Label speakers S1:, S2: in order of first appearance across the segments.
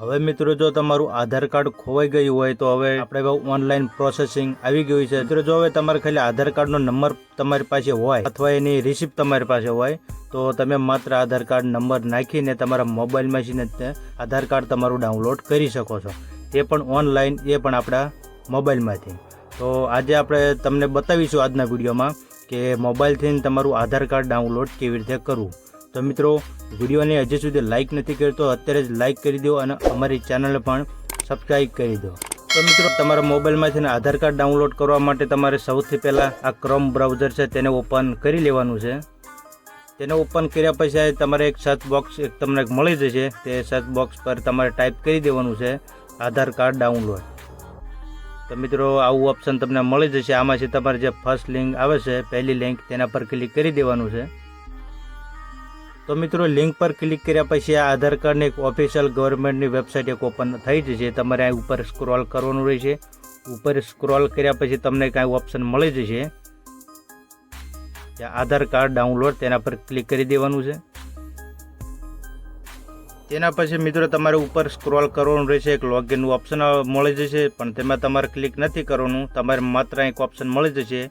S1: હવે મિત્રો, જો તમારું આધાર કાર્ડ ખોવાઈ ગયું હોય તો હવે આપણે ઓનલાઈન પ્રોસેસિંગ આવી ગયું છે. મિત્રો, જો હવે તમારે ખાલી આધાર કાર્ડનો નંબર તમારી પાસે હોય અથવા એની રિસિપ્ટ તમારી પાસે હોય, તો તમે માત્ર આધાર કાર્ડ નંબર નાખીને તમારા મોબાઈલમાંથી જ આધાર કાર્ડ તમારું ડાઉનલોડ કરી શકો છો. એ પણ ઓનલાઈન, એ પણ આપણા મોબાઈલમાંથી. તો આજે આપણે તમને બતાવીશું આજના વિડીયોમાં કે મોબાઈલથી તમારું આધાર કાર્ડ ડાઉનલોડ કેવી રીતે કરવું. તો મિત્રો વિડીયોને હજી સુધી લાઇક નથી કર્યો તો અત્યારે જ લાઇક કરી દો અને અમારી ચેનલને પણ સબસ્ક્રાઈબ કરી દો. તો મિત્રો, તમારા મોબાઈલમાંથી આધાર કાર્ડ ડાઉનલોડ કરવા માટે તમારે સૌથી પહેલાં આ ક્રોમ બ્રાઉઝર છે તેને ઓપન કરી લેવાનું છે. તેને ઓપન કર્યા પછી તમારે એક સર્ચ બોક્સ એક તમને મળી જશે. તે સર્ચ બોક્સ પર તમારે ટાઈપ કરી દેવાનું છે, આધાર કાર્ડ ડાઉનલોડ તો મિત્રો, આવું ઓપ્શન તમને મળી જશે. આમાંથી તમારે જે ફર્સ્ટ લિંક આવે છે, પહેલી લિંક તેના પર ક્લિક કરી દેવાનું છે. તો મિત્રો લિંક પર ક્લિક કર્યા પછી આ આધાર કાર્ડની એક ઓફિશિયલ ગવર્મેન્ટની વેબસાઇટ એક ઓપન થઈ જશે. તમારે આ ઉપર સ્ક્રોલ કરવાનું રહેશે. ઉપર સ્ક્રોલ કર્યા પછી તમને કાંઈ ઓપ્શન મળી જશે. આધાર કાર્ડ ડાઉનલોડ તેના પર ક્લિક કરી દેવાનું છે. તેના પછી મિત્રો, તમારે ઉપર સ્ક્રોલ કરવાનું રહેશે. એક લોગિનનું ઓપ્શન મળી જશે, પણ તેમાં તમારે ક્લિક નથી કરવાનું. તમારે માત્ર એક ઓપ્શન મળી જશે.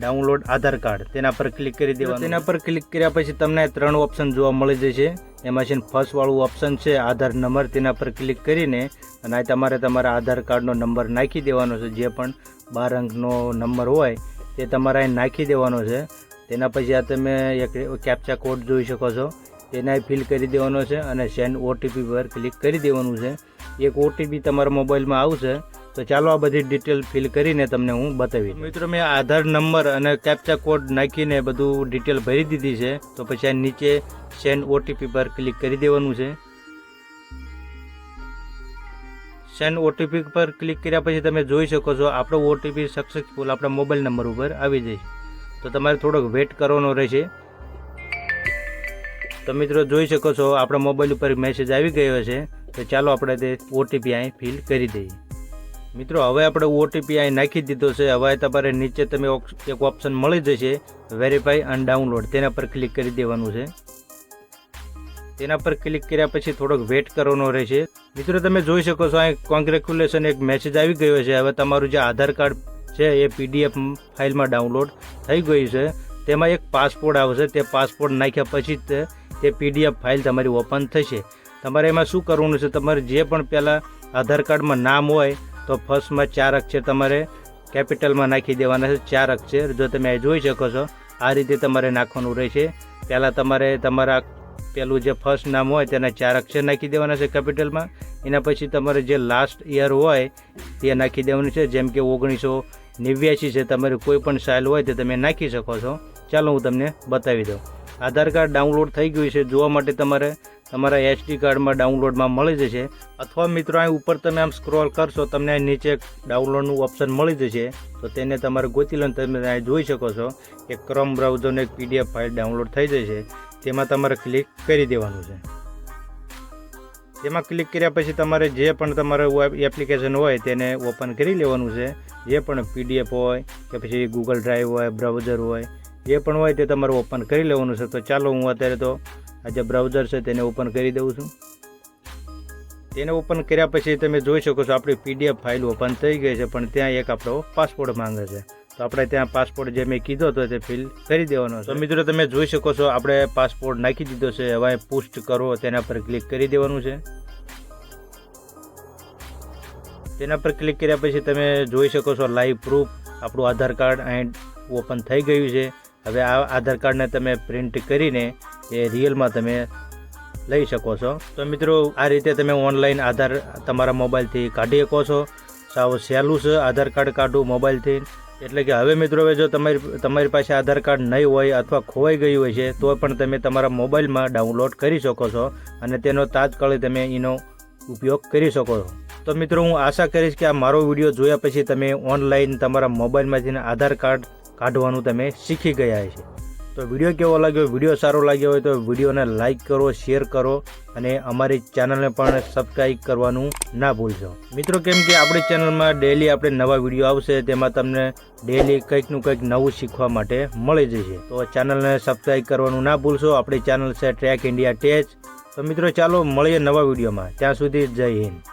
S1: Download Aadhaar card. તેના પર ક્લિક કરી દેવાનું. તેના પર ક્લિક કર્યા પછી તમને ત્રણ ઓપ્શન જોવા મળી જશે એમાં છે ફર્સ્ટ વાળું ઓપ્શન છે આધાર નંબર. તેના પર ક્લિક કરીને અને આ તમારે તમારા આધાર કાર્ડનો નંબર નાખી દેવાનો છે. જે પણ બાર અંકનો નંબર હોય તે તમારે અહીં નાખી દેવાનો છે. તેના પછી આ તમે એક કેપ્ચા કોડ જોઈ શકો છો. તેને ફિલ કરી દેવાનો છે અને સેન્ડ ઓટીપી પર ક્લિક કરી દેવાનું છે. એક ઓટીપી તમારા મોબાઈલમાં આવશે. તો ચાલો આ બધી ડિટેલ ફિલ કરીને તમને હું બતાવી મિત્રો, મેં આધાર નંબર અને કેપ્ચા કોડ નાખીને બધું ડિટેલ ભરી દીધી છે. તો પછી આ નીચે સેન્ડ ઓટીપી પર ક્લિક કરી દેવાનું છે. સેન્ડ ઓટીપી પર ક્લિક કર્યા પછી તમે જોઈ શકો છો, આપણો ઓટીપી સક્સેસફુલ આપણા મોબાઈલ નંબર ઉપર આવી જશે તો તમારે થોડોક વેઇટ કરવાનો રહેશે. તો મિત્રો, જોઈ શકો છો, આપણા મોબાઈલ ઉપર મેસેજ આવી ગયો છે. તો ચાલો આપણે તે ઓટીપી અહીં ફિલ કરી દઈએ. મિત્રો, હવે આપણે ઓટીપી અહીં નાખી દીધો છે. હવે તમારે નીચે તમે એક ઓપ્શન મળી જશે વેરીફાઈ અને ડાઉનલોડ તેના પર ક્લિક કરી દેવાનું છે. તેના પર ક્લિક કર્યા પછી થોડોક વેટ કરવાનો રહેશે. મિત્રો, તમે જોઈ શકો છો, અહીં કોંગ્રેચ્યુલેશન એક મેસેજ આવી ગયો છે. હવે તમારું જે આધાર કાર્ડ છે, એ પીડીએફ ફાઇલમાં ડાઉનલોડ થઈ ગયું છે. તેમાં એક પાસપોર્ટ આવશે. તે પાસપોર્ટ નાખ્યા પછી જ તે- પીડીએફ ફાઇલ તમારી ઓપન થશે. તમારે એમાં શું કરવાનું છે? તમારે જે પણ પહેલાં આધાર કાર્ડમાં નામ હોય તો ફર્સ્ટમાં ચાર અક્ષર તમારે કેપિટલમાં નાખી દેવાના છે. ચાર અક્ષર. જો તમે જોઈ શકો છો, આ રીતે તમારે નાખવાનું રહેશે. પહેલાં તમારે તમારા પેલું જે ફર્સ્ટ નામ હોય તેના ચાર અક્ષર નાખી દેવાના છે કેપિટલમાં. એના પછી તમારે જે લાસ્ટ યર હોય તે નાખી દેવાનું છે. જેમ કે ઓગણીસો નેવ્યાસી છે, તમારી કોઈ પણ સાઇલ હોય તે તમે નાખી શકો છો. ચાલો હું તમને બતાવી દઉં. આધાર કાર્ડ ડાઉનલોડ થઈ ગયું છે. જોવા માટે તમારે તમારા એસડી કાર્ડમાં ડાઉનલોડમાં મળી જશે. અથવા મિત્રો, અહીં ઉપર તમે આમ સ્ક્રોલ કરશો, તમને નીચે ડાઉનલોડનું ઓપ્શન મળી જશે. તો તેને તમારે ગોતી લઈને તમે અહીં જોઈ શકો છો કે ક્રોમ બ્રાઉઝરનો એક પીડીએફ ફાઇલ ડાઉનલોડ થઈ જશે. તેમાં તમારે ક્લિક કરી દેવાનું છે. તેમાં ક્લિક કર્યા પછી તમારે જે પણ તમારે એપ્લિકેશન હોય તેને ઓપન કરી લેવાનું છે. જે પણ પીડીએફ હોય કે પછી ગૂગલ ડ્રાઈવ હોય, બ્રાઉઝર હોય, જે પણ હોય તે તમારે ઓપન કરી લેવાનું છે. તો ચાલો હું અત્યારે તો આ જે બ્રાઉઝર છે તેને ઓપન કરી દઉં છું. તેને ઓપન કર્યા પછી તમે જોઈ શકો છો આપણી પીડીએફ ફાઇલ ઓપન થઈ ગઈ છે, પણ ત્યાં એક આપણો પાસપોર્ટ માંગે છે. તો આપણે ત્યાં પાસપોર્ટ જે મેં કીધો હતો તે ફિલ કરી દેવાનો તો મિત્રો તમે જોઈ શકો છો આપણે પાસપોર્ટ નાખી દીધો છે, હવે પુષ્ટ કરો, તેના પર ક્લિક કરી દેવાનું છે. તેના પર ક્લિક કર્યા પછી તમે જોઈ શકો છો લાઈવ પ્રૂફ આપણું આધાર કાર્ડ અહીં ઓપન થઈ ગયું છે. હવે આ આધાર કાર્ડને તમે પ્રિન્ટ કરીને એ રિયલમાં તમે લઈ શકો છો. તો મિત્રો, આ રીતે તમે ઓનલાઈન આધાર તમારા મોબાઈલથી કાઢી શકો છો. સાવ સહેલું છે આધાર કાર્ડ કાઢવું મોબાઈલથી એટલે કે હવે મિત્રો, હવે જો તમારી તમારી પાસે આધાર કાર્ડ નહીં હોય અથવા ખોવાઈ ગયું હોય છે, તો પણ તમે તમારા મોબાઈલમાં ડાઉનલોડ કરી શકો છો અને તેનો તાત્કાલિક તમે એનો ઉપયોગ કરી શકો છો. તો મિત્રો, હું આશા કરીશ કે આ મારો વીડિયો જોયા પછી તમે ઓનલાઈન તમારા મોબાઈલમાંથી આધાર કાર્ડ કાઢવાનું તમે શીખી ગયા છે તો વીડિયો કેવો લાગ્યો? વીડિયો સારો લાગ્યો હોય તો વિડીયોને લાઇક કરો શેર કરો અને અમારી ચેનલને પણ સબસ્ક્રાઈબ કરવાનું ના ભૂલશો. મિત્રો, કેમ કે આપણી ચેનલમાં ડેલી આપણે નવા વીડિયો આવશે, તેમાં તમને ડેલી કંઈકનું કંઈક નવું શીખવા માટે મળી જશે. તો ચેનલને સબસ્ક્રાઈબ કરવાનું ના ભૂલશો. આપણી ચેનલ છે ટ્રેક ઇન્ડિયા ટેચ તો મિત્રો, ચાલો મળીએ નવા વિડીયોમાં. ત્યાં સુધી જય હિન્દ.